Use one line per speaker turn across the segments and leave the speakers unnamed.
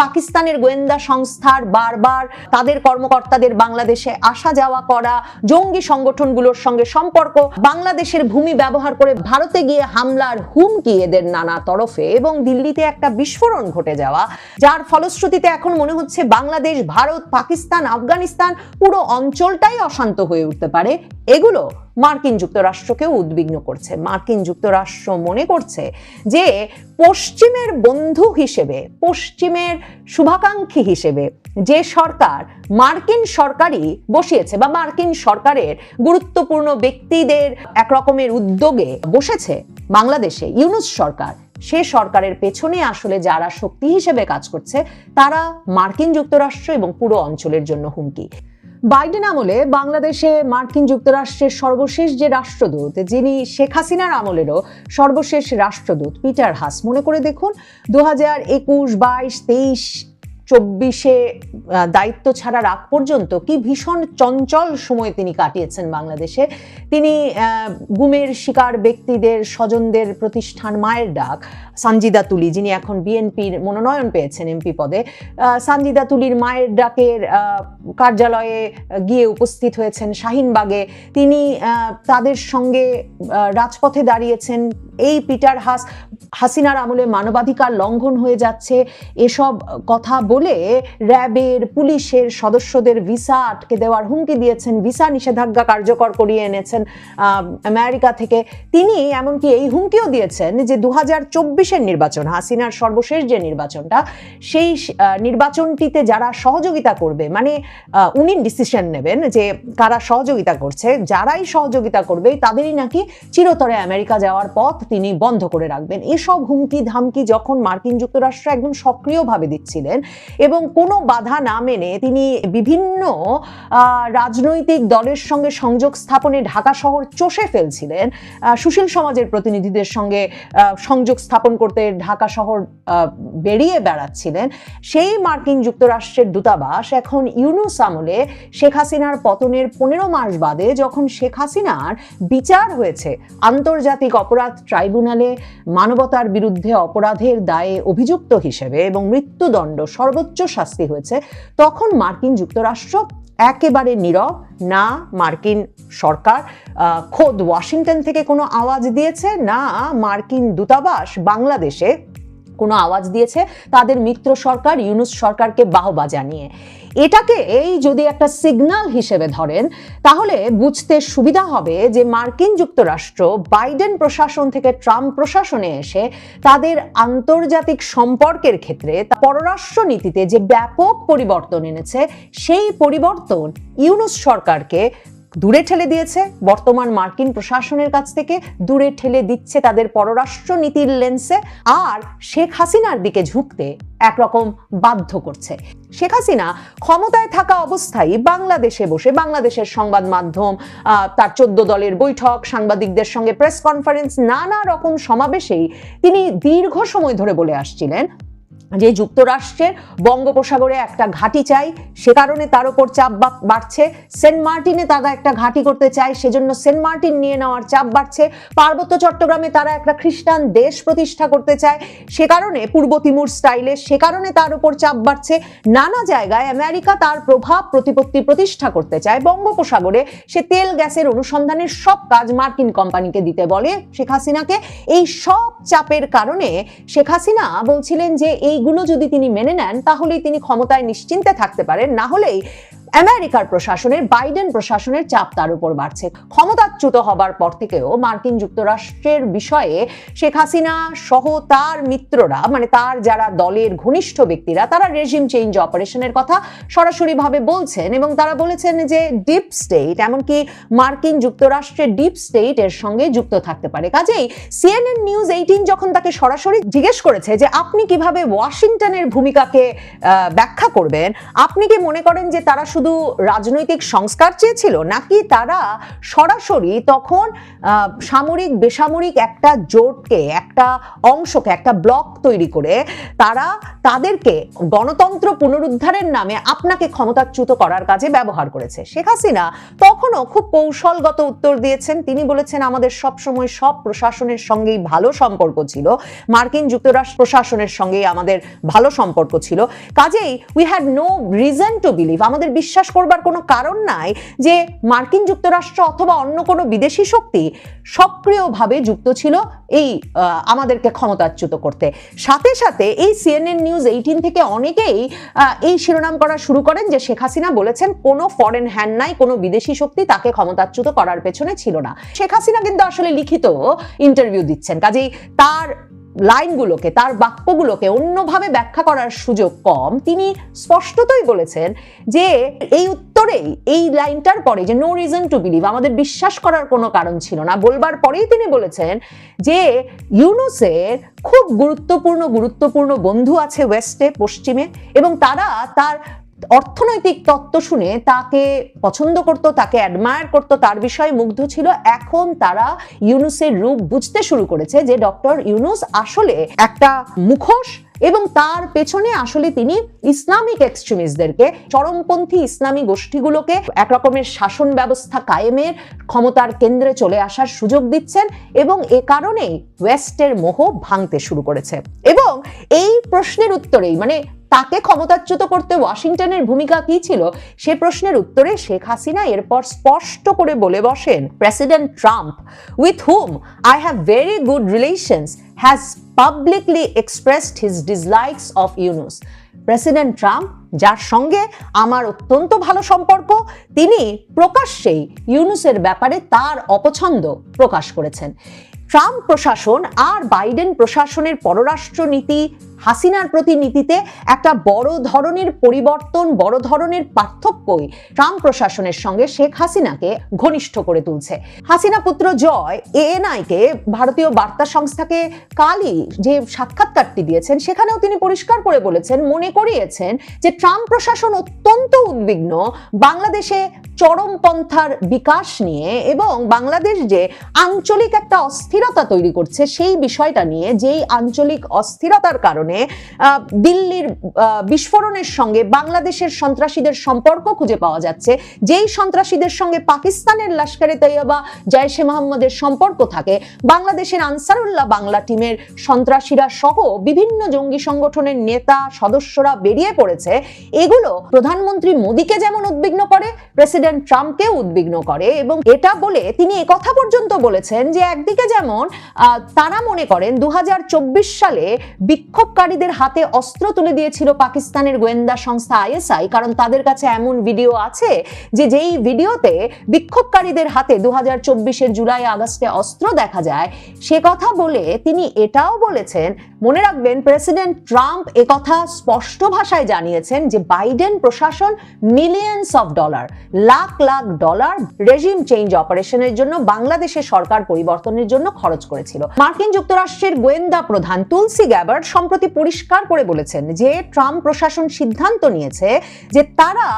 পাকিস্তানের গোয়েন্দা সংস্থার বারবার তাদের কর্মকর্তাদের বাংলাদেশে আসা যাওয়া করা, জঙ্গি সংগঠনগুলোর সঙ্গে সম্পর্ক, বাংলাদেশের ভূমি ব্যবহার করে ভারতে গিয়ে হামলার হুমকি এদের নানা তরফে এবং দিল্লিতে একটা বিস্ফোরণ ঘটে যাওয়া, যার ফলশ্রুতিতে এখন মনে হচ্ছে বাংলাদেশ, ভারত, পাকিস্তান, আফগানিস্তান পুরো অঞ্চলটাই অশান্ত হয়ে উঠতে পারে। এগুলো মার্কিন যুক্তরাষ্ট্রকেও উদ্বিগ্ন করছে। মার্কিন যুক্তরাষ্ট্র মনে করছে যে পশ্চিমের বন্ধু হিসেবে, পশ্চিমের শুভাকাঙ্ক্ষী হিসেবে যে সরকার মার্কিন সরকারই বসিয়েছে বা মার্কিন সরকারের গুরুত্বপূর্ণ ব্যক্তিদের এক রকমের উদ্যোগে বসেছে বাংলাদেশে ইউনুস সরকার। সে সরকারের পেছনে আসলে যারা শক্তি হিসেবে কাজ করছে, তারা মার্কিন যুক্তরাষ্ট্র এবং পুরো অঞ্চলের জন্য হুমকি। বাইডেন আমলে বাংলাদেশে মার্কিন যুক্তরাষ্ট্রের সর্বশেষ যে রাষ্ট্রদূত, যিনি শেখ হাসিনার আমলেরও সর্বশেষ রাষ্ট্রদূত পিটার হাস, মনে করে দেখুন দু হাজার একুশ, বাইশ, তেইশ, চব্বিশে দায়িত্ব ছাড়ার আগ পর্যন্ত কি ভীষণ চঞ্চল সময় তিনি কাটিয়েছেন বাংলাদেশে। তিনি গুমের শিকার ব্যক্তিদের, স্বজনদের প্রতিষ্ঠান মায়ের ডাক সানজিদা তুলি যিনি এখন বিএনপির মনোনয়ন পেয়েছেন এমপি পদে আহ, সানজিদা তুলির মায়ের ডাকের কার্যালয়ে গিয়ে উপস্থিত হয়েছেন শাহিনবাগে তিনি তাদের সঙ্গে রাজপথে দাঁড়িয়েছেন এই পিটার হাস হাসিনার আমলে মানবাধিকার লঙ্ঘন হয়ে যাচ্ছে। এসব কথা বলে র্যাবের পুলিশের সদস্যদের ভিসা আটকে দেওয়ার হুমকি দিয়েছেন ভিসা নিষেধাজ্ঞা কার্যকর করিয়ে এনেছেন আমেরিকা থেকে। তিনি এমনকি এই হুমকিও দিয়েছেন যে দু হাজার চব্বিশ চব্বিশের নির্বাচন, হাসিনার সর্বশেষ যে নির্বাচনটা, সেই নির্বাচনটিতে যারা সহযোগিতা করবে মানে উনি ডিসিশন নেবেন যে কারা সহযোগিতা করছে, যারাই সহযোগিতা করবে, তাদেরই নাকি চিরতরে আমেরিকা যাওয়ার পথ তিনি বন্ধ করে রাখবেন। এসব হুমকি ধামকি যখন মার্কিন যুক্তরাষ্ট্র একদম সক্রিয়ভাবে দিচ্ছিলেন এবং কোনো বাধা না মেনে তিনি বিভিন্ন রাজনৈতিক দলের সঙ্গে সংযোগ স্থাপনে ঢাকা শহর চষে ফেলছিলেন সুশীল সমাজের প্রতিনিধিদের সঙ্গে সংযোগ স্থাপন করতে ঢাকা শহর বেরিয়ে বেড়াচ্ছিলেন, সেই মার্কিন যুক্তরাষ্ট্রের দূতাবাস এখন ইউনুস আমলে শেখ হাসিনার পতনের পনেরো মাস বাদে যখন শেখ হাসিনার বিচার হয়েছে, আন্তর্জাতিক অপরাধ ট্রাইব্যুনালে মানবতার বিরুদ্ধে অপরাধের দায়ে অভিযুক্ত হিসেবে এবং মৃত্যুদণ্ড সর্বোচ্চ শাস্তি হয়েছে, তখন মার্কিন যুক্তরাষ্ট্র একেবারে নীরব, না মার্কিন সরকার খোদ ওয়াশিংটন থেকে কোনো আওয়াজ দিয়েছে, না মার্কিন দূতাবাস বাংলাদেশে কোনো আওয়াজ দিয়েছে, তাদের মিত্র সরকার, ইউনুস সরকারকে বাহবা জানিয়ে। এটাকে এই যদি একটা সিগনাল হিসেবে ধরেন, তাহলে বুঝতে সুবিধা হবে যে মার্কিন যুক্তরাষ্ট্র বাইডেন প্রশাসন থেকে ট্রাম্প প্রশাসনে এসে তাদের আন্তর্জাতিক সম্পর্কের ক্ষেত্রে পররাষ্ট্র নীতিতে যে ব্যাপক পরিবর্তন এনেছে, সেই পরিবর্তন ইউনুস সরকারকে দূরে ঠেলে দিয়েছে। বর্তমান মার্কিন প্রশাসনের কাছ থেকে দূরে ঠেলে দিচ্ছে তাদের পররাষ্ট্র নীতির লেন্সে। আর শেখ হাসিনার দিকে ঝুঁকতে একরকম বাধ্য করছে। শেখ হাসিনা ক্ষমতায় থাকা অবস্থায় বাংলাদেশে বসে বাংলাদেশের সংবাদ মাধ্যম তার চোদ্দ দলের বৈঠক, সাংবাদিকদের সঙ্গে প্রেস কনফারেন্স, নানা রকম সমাবেশেই তিনি দীর্ঘ সময় ধরে বলে আসছিলেন যে যুক্তরাষ্ট্রের বঙ্গোপসাগরে একটা ঘাঁটি চাই, সে কারণে তার উপর চাপ বাড়ছে। সেন্ট মার্টিনে তারা একটা ঘাঁটি করতে চায়, সেজন্য সেন্ট মার্টিন নিয়ে নেওয়ার চাপ বাড়ছে। পার্বত্য চট্টগ্রামে তারা একটা খ্রিস্টান দেশ প্রতিষ্ঠা করতে চায়, সে কারণে পূর্ব তিমুর স্টাইলে, সে কারণে তার উপর চাপ বাড়ছে। নানা জায়গায় আমেরিকা তার প্রভাব প্রতিপত্তি প্রতিষ্ঠা করতে চায়। বঙ্গোপসাগরে সে তেল গ্যাসের অনুসন্ধানের সব কাজ মার্কিন কোম্পানিকে দিতে বলে শেখ হাসিনাকে। এই সব চাপের কারণে শেখ হাসিনা বলছিলেন যে এইগুলো যদি তিনি মেনে নেন তাহলেই তিনি ক্ষমতায় নিশ্চিন্তে থাকতে পারেন। না হলেই আমেরিকার প্রশাসনের, বাইডেন প্রশাসনের চাপ তার উপর বাড়ছে। ক্ষমতাচ্যুত হবার পর থেকেও মার্কিন যুক্তরাষ্ট্রের বিষয়ে শেখ হাসিনা সহ তার মিত্ররা মানে তার যারা দলের ঘনিষ্ঠ ব্যক্তিরা, তারা রেজিম চেঞ্জ অপারেশনের কথা সরাসরিভাবে বলছেন এবং তারা বলেছেন যে ডিপ স্টেট, এমনকি মার্কিন যুক্তরাষ্ট্রের ডিপ স্টেট এর সঙ্গে যুক্ত থাকতে পারে। কাজেই সিএনএন নিউজ এইটিন যখন তাকে সরাসরি জিজ্ঞেস করেছে যে আপনি কীভাবে ওয়াশিংটনের ভূমিকাকে ব্যাখ্যা করবেন, আপনি কি মনে করেন যে তারা শুধু শুধু রাজনৈতিক সংস্কার চেয়েছিল নাকি তারা সরাসরি তখন সামরিক, বেসামরিক একটা জোটকে, একটা অংশকে, একটা ব্লক তৈরি করে তারা তাদেরকে গণতন্ত্র পুনরুদ্ধারের নামে আপনাকে ক্ষমতাচ্যুত করার কাজে ব্যবহার করেছে। শেখ হাসিনা তখনও খুব কৌশলগত উত্তর দিয়েছেন। তিনি বলেছেন, আমাদের সব সময় সব প্রশাসনের সঙ্গেই ভালো সম্পর্ক ছিল। মার্কিন যুক্তরাষ্ট্র প্রশাসনের সঙ্গেই আমাদের ভালো সম্পর্ক ছিল। কাজেই we had no reason to believe আমাদের বিশ্বাস করবার কোনো কারণ নাই যে মার্কিন যুক্তরাষ্ট্র অথবা অন্য কোনো বিদেশি শক্তি সক্রিয়ভাবে যুক্ত ছিল এই আমাদেরকে ক্ষমতাচ্যুত করতে। সাথে সাথে এই সিএনএন নিউজ এইটিন থেকে অনেকেই এই শিরোনাম করা শুরু করেন যে শেখ হাসিনা বলেছেন কোনো ফরেন হ্যান্ড নাই, কোনো বিদেশি শক্তি তাকে ক্ষমতাচ্যুত করার পেছনে ছিল না। শেখ হাসিনা কিন্তু আসলে লিখিত ইন্টারভিউ দিচ্ছেন। কাজেই তার লাইনগুলোকে, তার বাক্যগুলোকে অন্যভাবে ব্যাখ্যা করার সুযোগ কম। তিনি স্পষ্টতই বলেছেন যে এই উত্তরেই এই লাইনটার পরে যে নো রিজন টু বিলিভ আমাদের বিশ্বাস করার কোনো কারণ ছিল না। বলবার পরেই তিনি বলেছেন যে ইউনুসের খুব গুরুত্বপূর্ণ গুরুত্বপূর্ণ বন্ধু আছে ওয়েস্টে, পশ্চিমে, এবং তারা তার অর্থনৈতিক তত্ত্ব শুনে তাকে পছন্দ করত, তাকে অ্যাডমায়ার করত, তার বিষয়ে মুগ্ধ ছিল। এখন তারা ইউনুসের রূপ বুঝতে শুরু করেছে যে ডক্টর ইউনুস আসলে একটা মুখোশ এবং তার পেছনে আসলে তিনি ইসলামিক এক্সট্রিমিস্টদেরকে, চরমপন্থী ইসলামী গোষ্ঠীগুলোকে একরকমের শাসন ব্যবস্থা কায়েমের ক্ষমতার কেন্দ্রে চলে আসার সুযোগ দিচ্ছেন এবং এ কারণেই ওয়েস্টের মোহ ভাঙতে শুরু করেছে। এবং এই প্রশ্নের উত্তরেই মানে তাকে ক্ষমতাচ্যুত করতে ওয়াশিংটনের ভূমিকা কি ছিল? সে প্রশ্নের উত্তরে শেখ হাসিনা এরপর স্পষ্ট করে বলে বসেন president Trump with whom I have very good relations has publicly expressed his dislikes of Yunus president Trump যার সঙ্গে আমার অত্যন্ত ভালো সম্পর্ক, তিনি প্রকাশ্যেই ইউনুসের ব্যাপারে তার অপছন্দ প্রকাশ করেছেন। ট্রাম্প প্রশাসন আর বাইডেন প্রশাসনের পররাষ্ট্র নীতি হাসিনার প্রতি নীতিতে একটা বড় ধরনের পরিবর্তন, বড় ধরনের পার্থক্যই ট্রাম্প প্রশাসনের সঙ্গে শেখ হাসিনাকে ঘনিষ্ঠ করে তুলছে। হাসিনা পুত্র জয় এএনআইকে ভারতীয় বার্তা সংস্থাকে কালই যে সাক্ষাৎকারটি দিয়েছেন, সেখানেও তিনি পরিষ্কার করে বলেছেন, মনে করিয়েছেন যে ট্রাম্প প্রশাসন অত্যন্ত উদ্বিগ্ন বাংলাদেশে চরমপন্থার বিকাশ নিয়ে এবং বাংলাদেশ যে আঞ্চলিক একটা অস্থিরতা তৈরি করছে, সেই বিষয়টা নিয়ে, যেই আঞ্চলিক অস্থিরতার কারণে আহ, দিল্লির বিস্ফোরণের সঙ্গে বাংলাদেশের সন্ত্রাসীদের সম্পর্ক খুঁজে পাওয়া যাচ্ছে। যেই সন্ত্রাসীদের সঙ্গে পাকিস্তানের লস্করে তৈয়বা জয়শে মোহাম্মদের সম্পর্ক থাকে বাংলাদেশের আনসারুল্লাহ বাংলা টিমের সন্ত্রাসীরা সহ বিভিন্ন জঙ্গি সংগঠনের নেতা সদস্যরা বেরিয়ে পড়েছে। এগুলো প্রধানমন্ত্রী মোদীকে যেমন উদ্বিগ্ন করে প্রেসিডেন্ট ট্রাম্পকেও উদ্বিগ্ন করে এবং এটা বলে তিনি কথা পর্যন্ত বলেছেন যে একদিকে যেমন তারা মনে করেন দু হাজার চব্বিশ সালে বিক্ষোভকারীদের হাতে অস্ত্র তুলে দিয়েছিল পাকিস্তানের গোয়েন্দা সংস্থা আইএসআই, কারণ তাদের কাছে এমন ভিডিও আছে যে যেই ভিডিওতে বিক্ষোভকারীদের হাতে দু হাজার জুলাই আগস্টে অস্ত্র দেখা যায়, সে কথা বলে তিনি এটাও বলেছেন, মনে রাখবেন প্রেসিডেন্ট ট্রাম্প একথা স্পষ্ট ভাষায় জানিয়েছেন যে বাইডেন প্রশাসন millions of dollar, lakh lakh dollar regime change অপারেশনের জন্য বাংলাদেশের সরকার পরিবর্তনের জন্য খরচ করেছিল। মার্কিন যুক্তরাষ্ট্রের গোয়েন্দা প্রধান তুলসি গ্যাবার্ড সম্প্রতি পরিষ্কার করে বলেছেন যে ট্রাম্প প্রশাসন সিদ্ধান্ত নিয়েছে যে তারা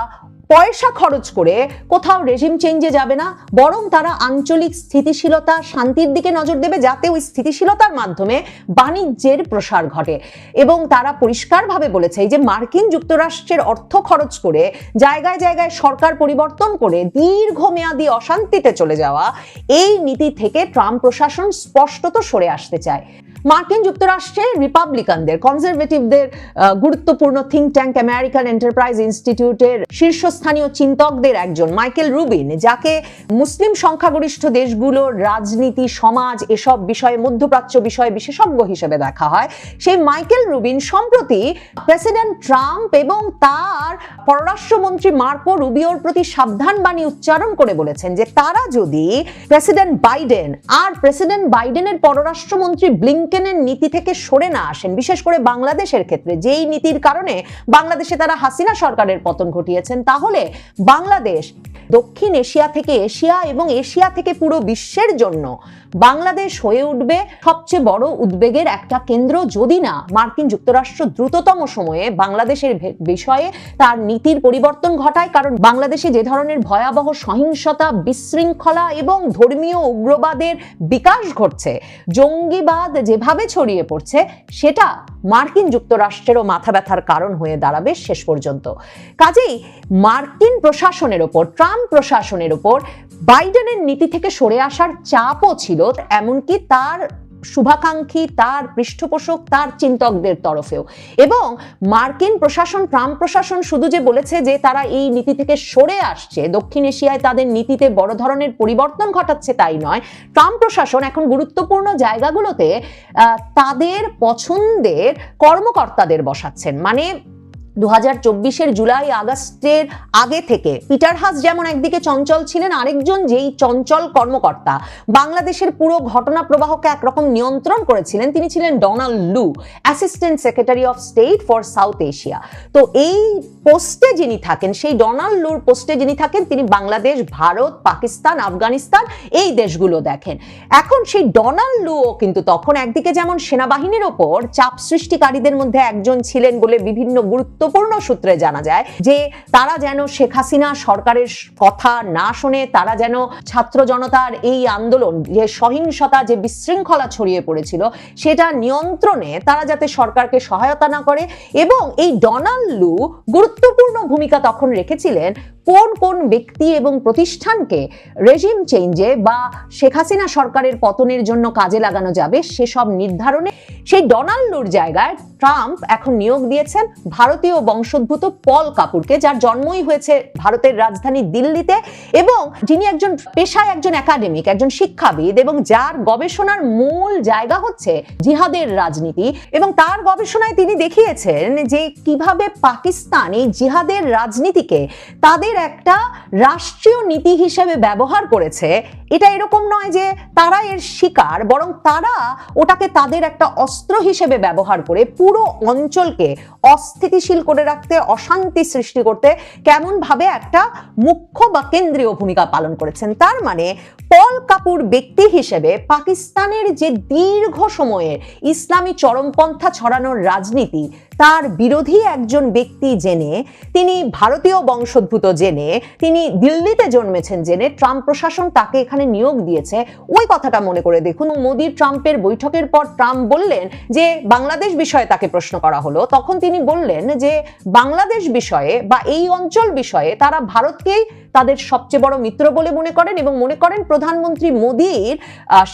পয়সা খরচ করে কোথাও রেজিম চেঞ্জে যাবে না, বরং তারা আঞ্চলিক স্থিতিশীলতা, শান্তির দিকে নজর দেবে, যাতে ওই স্থিতিশীলতার মাধ্যমে বাণিজ্যের প্রসার ঘটে। এবং তারা পরিষ্কারভাবে বলেছে যে মার্কিন যুক্তরাষ্ট্রের অর্থ খরচ করে জায়গায় জায়গায় সরকার পরিবর্তন করে দীর্ঘমেয়াদী অশান্তিতে চলে যাওয়া, এই নীতি থেকে ট্রাম্প প্রশাসন স্পষ্টত সরে আসতে চায়। মার্কিন যুক্তরাষ্ট্রের রিপাবলিকানদের, কনজারভেটিভদের গুরুত্বপূর্ণ থিঙ্ক ট্যাঙ্ক আমেরিকান এন্টারপ্রাইজ ইনস্টিটিউটের শীর্ষস্থানীয় চিন্তকদের একজন, মাইকেল রুবিন, যাকে মুসলিম সংখ্যাগরিষ্ঠ দেশগুলোর রাজনীতি, সমাজ, এসব বিষয়ে, মধ্যপ্রাচ্য বিষয়ে বিশেষজ্ঞ হিসেবে দেখা হয়। সেই মাইকেল রুবিন সম্প্রতি প্রেসিডেন্ট ট্রাম্প এবং তার পররাষ্ট্রমন্ত্রী মার্কো রুবিওর প্রতি সাবধান বাণী উচ্চারণ করে বলেছেন যে তারা যদি প্রেসিডেন্ট বাইডেন আর প্রেসিডেন্ট বাইডেনের পররাষ্ট্রমন্ত্রী ব্লিংকেনের নীতি থেকে সরে না আসেন, বিশেষ করে বাংলাদেশের ক্ষেত্রে। যেই নীতির কারণে বাংলাদেশে তারা হাসিনা সরকারের পতন ঘটিয়েছেন, তাহলে বাংলাদেশ দক্ষিণ এশিয়া থেকে এশিয়া এবং এশিয়া থেকে পুরো বিশ্বের জন্য বাংলাদেশ হয়ে উঠবে সবচেয়ে বড় উদ্বেগের একটা কেন্দ্র। যদি না, মার্কিন যুক্তরাষ্ট্র দ্রুততম সময়ে বাংলাদেশের বিষয়ে তার নীতির পরিবর্তন ঘটায়, কারণ বাংলাদেশে যে ধরনের ভয়াবহ সহিংসতা, বিশৃঙ্খলা এবং ধর্মীয় উগ্রবাদের বিকাশ ঘটছে, জঙ্গিবাদ যেভাবে ছড়িয়ে পড়ছে, সেটা মার্কিন যুক্তরাষ্ট্রেরও মাথা ব্যথার কারণ হয়ে দাঁড়াবে শেষ পর্যন্ত। কাজেই মার্কিন প্রশাসনের ওপর, ট্রাম্প প্রশাসনের ওপর, বাইডেনের নীতি থেকে সরে আসার চাপও ছিল, এমনকি তার শুভাকাঙ্ক্ষী, তার পৃষ্ঠপোষক, তার চিন্তকদের তরফেও। এবং মার্কিন প্রশাসন, ট্রাম্প প্রশাসন শুধু যে বলেছে যে তারা এই নীতি থেকে সরে আসছে, দক্ষিণ এশিয়ায় তাদের নীতিতে বড় ধরনের পরিবর্তন ঘটাচ্ছে তাই নয়। ট্রাম্প প্রশাসন এখন গুরুত্বপূর্ণ জায়গাগুলোতে তাদের পছন্দের কর্মকর্তাদের বসাচ্ছেন। মানে দু হাজার জুলাই আগস্টের আগে থেকে পিটার হাস যেমন একদিকে চঞ্চল ছিলেন, আরেকজন যেই চঞ্চল কর্মকর্তা। বাংলাদেশের পুরো ঘটনা প্রবাহকে একরকম নিয়ন্ত্রণ করেছিলেন তিনি ছিলেন Donald Lu, assistant secretary of state for South Asia. তো এই পোস্টে যিনি থাকেন, সেই ডোনাল্ড লুর পোস্টে যিনি থাকেন, তিনি বাংলাদেশ, ভারত, পাকিস্তান, আফগানিস্তান, এই দেশগুলো দেখেন। এখন সেই ডোনাল্ড লুও কিন্তু তখন একদিকে যেমন সেনাবাহিনীর ওপর চাপ সৃষ্টিকারীদের মধ্যে একজন ছিলেন বলে বিভিন্ন গুরুত্বপূর্ণ সূত্রে জানা যায় যে তারা যেন শেখ হাসিনা সরকারের কথা না শুনে, তারা যেন ছাত্র জনতার এই আন্দোলন, যে সহিংসতা, যে বিশৃঙ্খলা ছড়িয়ে পড়েছিল, সেটা নিয়ন্ত্রণে তারা যাতে সরকারকে সহায়তা না করে এবং এই ডোনাল্ড লু গুরুত্বপূর্ণ ভূমিকা তখন রেখেছিলেন কোন কোন ব্যক্তি এবং প্রতিষ্ঠানকে রেজিম চেঞ্জে বা শেখ হাসিনা সরকারের পতনের জন্য কাজে লাগানো যাবে সেসব নির্ধারণে সেই ডোনাল্ডোর জায়গায় ট্রাম্প এখন নিয়োগ দিয়েছেন ভারতীয় বংশোদ্ভূত পল কাপুরকে, যার জন্মই হয়েছে ভারতের রাজধানী দিল্লিতে এবং যিনি একজন পেশায় একজন একাডেমিক একজন শিক্ষাবিদ এবং যার গবেষণার মূল জায়গা হচ্ছে জিহাদের রাজনীতি এবং তার গবেষণায় তিনি দেখিয়েছেন যে কীভাবে পাকিস্তান এই জিহাদের রাজনীতিকে তাদের একটা রাষ্ট্রীয় নীতি হিসেবে ব্যবহার করেছে এটা এরকম নয় যে তারা এর শিকার, বরং তারা ওটাকে তাদের একটা অস্ত্র হিসেবে ব্যবহার করে পুরো অঞ্চলকে অস্থিতিশীল করে রাখতে, অশান্তি সৃষ্টি করতে কেমন ভাবে একটা মুখ্য বা কেন্দ্রীয় ভূমিকা পালন করেছেন। তার মানে পল কাপুর ব্যক্তি হিসেবে পাকিস্তানের যে দীর্ঘ সময়ের ইসলামী চরমপন্থা ছড়ানোর রাজনীতি, তার বিরোধী একজন ব্যক্তি জেনে, তিনি ভারতীয় বংশোদ্ভূত জেনে, তিনি দিল্লিতে জন্মেছেন জেনে, ট্রাম্প প্রশাসন তাকে এখানে নিয়োগ দিয়েছে। ওই কথাটা মনে করে দেখুন, মোদি ট্রাম্পের বৈঠকের পর ট্রাম্প বললেন যে, বাংলাদেশ বিষয়ে তাকে প্রশ্ন করা হলো। তখন তিনি বললেন যে, বাংলাদেশ বিষয়ে বা এই অঞ্চল বিষয়ে তারা ভারতকেই তাদের সবচেয়ে বড় মিত্র বলে মনে করেন এবং মনে করেন প্রধানমন্ত্রী মোদীর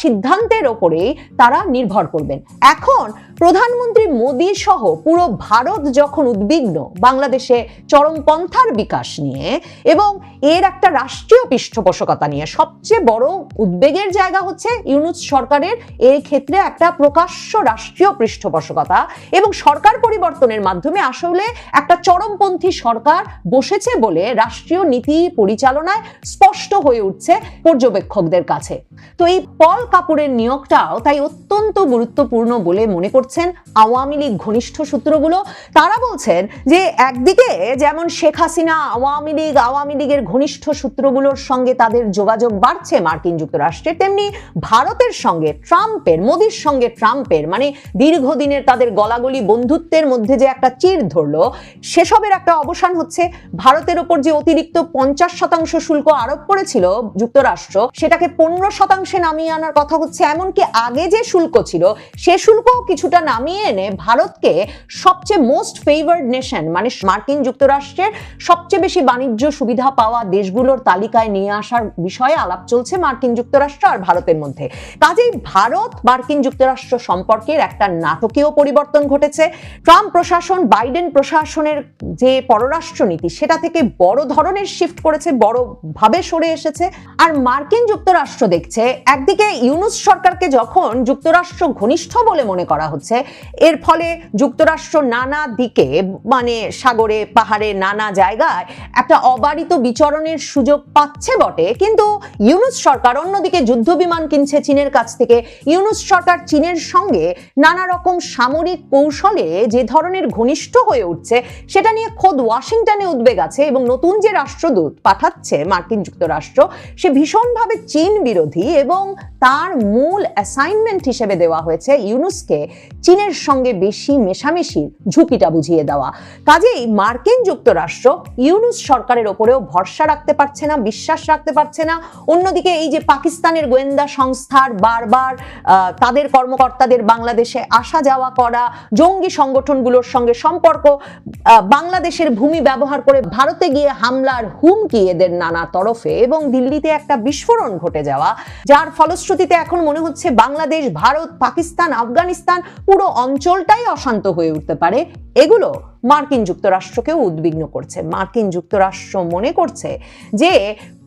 সিদ্ধান্তের ওপরেই তারা নির্ভর করবেন। এখন প্রধানমন্ত্রী মোদী সহ পুরো ভারত যখন উদ্বিগ্ন বাংলাদেশে চরমপন্থার বিকাশ নিয়ে এবং এর একটা রাষ্ট্রীয় পৃষ্ঠপোষকতা নিয়ে, সবচেয়ে বড় উদ্বেগের জায়গা হচ্ছে ইউনুস সরকারের এই ক্ষেত্রে একটা প্রকাশ্য রাষ্ট্রীয় পৃষ্ঠপোষকতা এবং সরকার পরিবর্তনের মাধ্যমে আসলে একটা চরমপন্থী সরকার বসেছে বলে রাষ্ট্রীয় নীতি পরিচালনায় স্পষ্ট হয়ে উঠছে পর্যবেক্ষকদের কাছে। তো এই পল কাপুরের নিয়োগটাও তাই অত্যন্ত গুরুত্বপূর্ণ বলে মনে করছেন আওয়ামী লীগ ঘনিষ্ঠ সূত্রগুলো। তারা বলছেন যে একদিকে যেমন শেখ হাসিনা আওয়ামী লীগ, আওয়ামী লীগের ঘনিষ্ঠ সূত্রগুলোর সঙ্গে তাদের যোগাযোগ বাড়ছে মার্কিন যুক্তরাষ্ট্রের, তেমনি ভারতের সঙ্গে ট্রাম্পের, মোদির সঙ্গে ট্রাম্পের মানে দীর্ঘদিনের তাদের গলাগলি বন্ধুত্বের মধ্যে যে একটা চির ধরলো, সেসবের একটা অবসান হচ্ছে। ভারতের ওপর যে অতিরিক্ত পঞ্চাশ শতাংশ শুল্ক আরোপ করেছিল যুক্তরাষ্ট্র, সেটাকে পনেরো শতাংশে নামিয়ে আনার কথা হচ্ছে। এমনকি আগে যে শুল্ক ছিল, সে শুল্কও কিছুটা নামিয়ে এনে ভারতকে সবচেয়ে মোস্ট ফেভার্ড নেশন মানে মার্কিন যুক্তরাষ্ট্রের সবচেয়ে বেশি বাণিজ্য সুবিধা পাওয়া দেশগুলোর তালিকায় নিয়ে আসার বিষয়ে আলাপ চলছে মার্কিন যুক্তরাষ্ট্র আর ভারতের মধ্যে। কাজেই ভারত মার্কিন যুক্তরাষ্ট্র সম্পর্কের একটা নাটকীয় পরিবর্তন ঘটেছে। ট্রাম্প প্রশাসন, বাইডেন প্রশাসনের যে পররাষ্ট্রনীতি, সেটা থেকে বড় ধরনের শিফট করেছে। বড় ভাবে সরে এসেছে। আর মার্কিন যুক্তরাষ্ট্র দেখছে, একদিকে ইউনুস সরকারকে যখন যুক্তরাষ্ট্র ঘনিষ্ঠ বলে মনে করা হচ্ছে, এর ফলে যুক্তরাষ্ট্র নানা দিকে মানে সাগরে, পাহাড়ে, নানা জায়গায় একটা অবারিত বিচরণের সুযোগ পাচ্ছে বটে। কিন্তু ইউনুস সরকার অন্যদিকে যুদ্ধ বিমান কিনছে চীনের কাছ থেকে। ইউনুস সরকার চীনের সঙ্গে নানা রকম সামরিক কৌশলে যে ধরনের ঘনিষ্ঠ হয়ে উঠছে, সেটা নিয়ে খোদ ওয়াশিংটনে উদ্বেগ আছে এবং নতুন যে রাষ্ট্রদূত পাঠাচ্ছে মার্কিন যুক্তরাষ্ট্র, সে ভীষণভাবে চীন বিরোধী এবং তার মূল অ্যাসাইনমেন্ট হিসেবে দেওয়া হয়েছে ইউনুসকে চীনের সঙ্গে বেশি মেশামেশির ঝুঁকিটা বুঝিয়ে দেওয়া। কাজেই মার্কিন যুক্তরাষ্ট্র ইউনুস সরকারের ওপরেও ভরসা রাখতে পারছে না, বিশ্বাস রাখতে পারছে না। অন্যদিকে এই যে পাকিস্তানের গোয়েন্দা সংস্থার বারবার তাদের কর্মকর্তাদের বাংলাদেশে আসা যাওয়া করা, জঙ্গি সংগঠনগুলোর সঙ্গে সম্পর্ক বাংলাদেশের ভূমি ব্যবহার করে ভারতে গিয়ে হামলার হুমকি এদের নানা তরফে এবং দিল্লিতে একটা বিস্ফোরণ ঘটে যাওয়া, যার ফলশ্রুতিতে এখন মনে হচ্ছে বাংলাদেশ, ভারত, পাকিস্তান, আফগানিস্তান পুরো অঞ্চলটাই অশান্ত হয়ে উঠতে পারে। এগুলো মার্কিন যুক্তরাষ্ট্রকেও উদ্বিগ্ন করছে। মার্কিন যুক্তরাষ্ট্র মনে করছে যে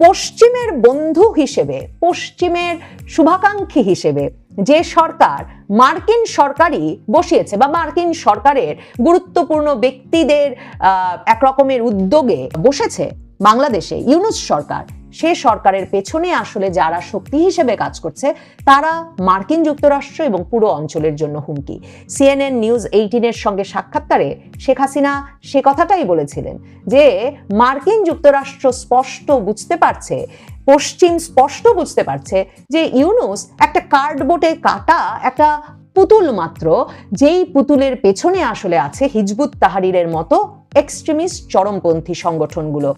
পশ্চিমের বন্ধু হিসেবে, পশ্চিমের শুভাকাঙ্ক্ষী হিসেবে যে সরকার মার্কিন সরকারই বসিয়েছে বা মার্কিন সরকারের গুরুত্বপূর্ণ ব্যক্তিদের একরকমের উদ্যোগে বসেছে বাংলাদেশে ইউনুস সরকার, সে সরকারের পেছনে আসলে যারা শক্তি হিসেবে কাজ করছে, তারা মার্কিন যুক্তরাষ্ট্র এবং পুরো অঞ্চলের জন্য হুমকি। সিএনএন নিউজ এইটিনের সঙ্গে সাক্ষাৎকারে শেখ হাসিনা সে কথাটাই বলেছিলেন যে, মার্কিন যুক্তরাষ্ট্র স্পষ্ট বুঝতে পারছে, পশ্চিম স্পষ্ট বুঝতে পারছে যে ইউনুস একটা কার্ডবোর্ডে কাটা একটা পুতুল মাত্র, যেই পুতুলের পেছনে আসলে আছে হিজবুত তাহারিরের মতো এক্সট্রিমিস্ট চরমপন্থী সংগঠনগুলো।